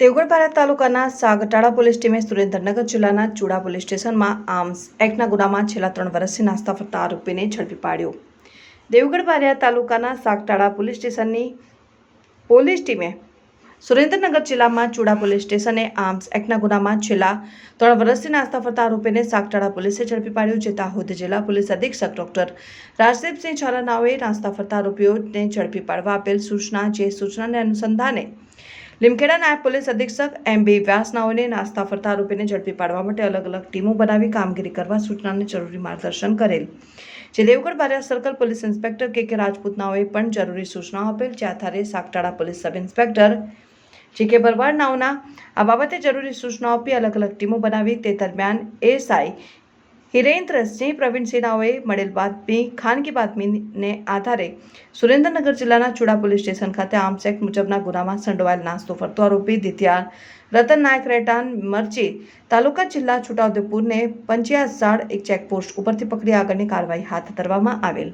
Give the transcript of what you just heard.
દેવગઢ તાલુકાના સાગટાળા પોલીસ ટીમે સુરેન્દ્રનગર જિલ્લાના ચુડા પોલીસ સ્ટેશનમાં આર્મ્સ એક્ટના ગુનામાં છેલ્લા ત્રણ વર્ષથી નાસ્તા ફરતા આરોપીને ઝડપી પાડ્યો. દેવગઢ તાલુકાના સાગટાળા પોલીસ સ્ટેશનની પોલીસ ટીમે સુરેન્દ્રનગર જિલ્લામાં ચુડા પોલીસ સ્ટેશને આર્મ્સ એક્ટના ગુનામાં છેલ્લા ત્રણ વર્ષથી નાસ્તા ફરતા આરોપીને સાગટાળા પોલીસે ઝડપી પાડ્યો, જે દાહોદ જિલ્લા પોલીસ અધિક્ષક ડોક્ટર રાજદીપસિંહ ઝાલાનાઓએ નાસ્તા ફરતા આરોપીઓને ઝડપી પાડવા આપેલ સૂચના, જે સૂચનાને અનુસંધાને લીમખેડા નાયબ પોલીસ અધિક્ષક એમ બી વ્યાસનાઓને નાસ્તા ફરતા આરોપીને ઝડપી પાડવા માટે અલગ અલગ ટીમો બનાવી કામગીરી કરવા સૂચનાને જરૂરી માર્ગદર્શન કરેલ. જે Devgadh Baria circle police inspector K K રાજપૂતનાઓએ પણ જરૂરી સૂચનાઓ આપેલ, જે આધારે સાગટાળા પોલીસ સબ ઇન્સ્પેક્ટર જે કે ભરવાડ નાઓના આ બાબતે જરૂરી સૂચનાઓ આપી અલગ અલગ ટીમો બનાવી, તે દરમિયાન એએસઆઈ હિરેન્દ્રસિંહ પ્રવીણસિંહનાઓએ મળેલ બાતમી, ખાનગી બાતમીને આધારે સુરેન્દ્રનગર જિલ્લાના ચુડા પોલીસ સ્ટેશન ખાતે આર્મ્સ એક્ટ મુજબના ગુનામાં સંડોવાયેલ નાસ્તો ફરતો આરોપી દિત્યાર રતન નાયક રેટાન મરચી તાલુકા જિલ્લા છોટાઉદેપુરને પંચ્યાસાડ એક ચેકપોસ્ટ ઉપરથી પકડી આગળની કાર્યવાહી હાથ ધરવામાં આવેલ.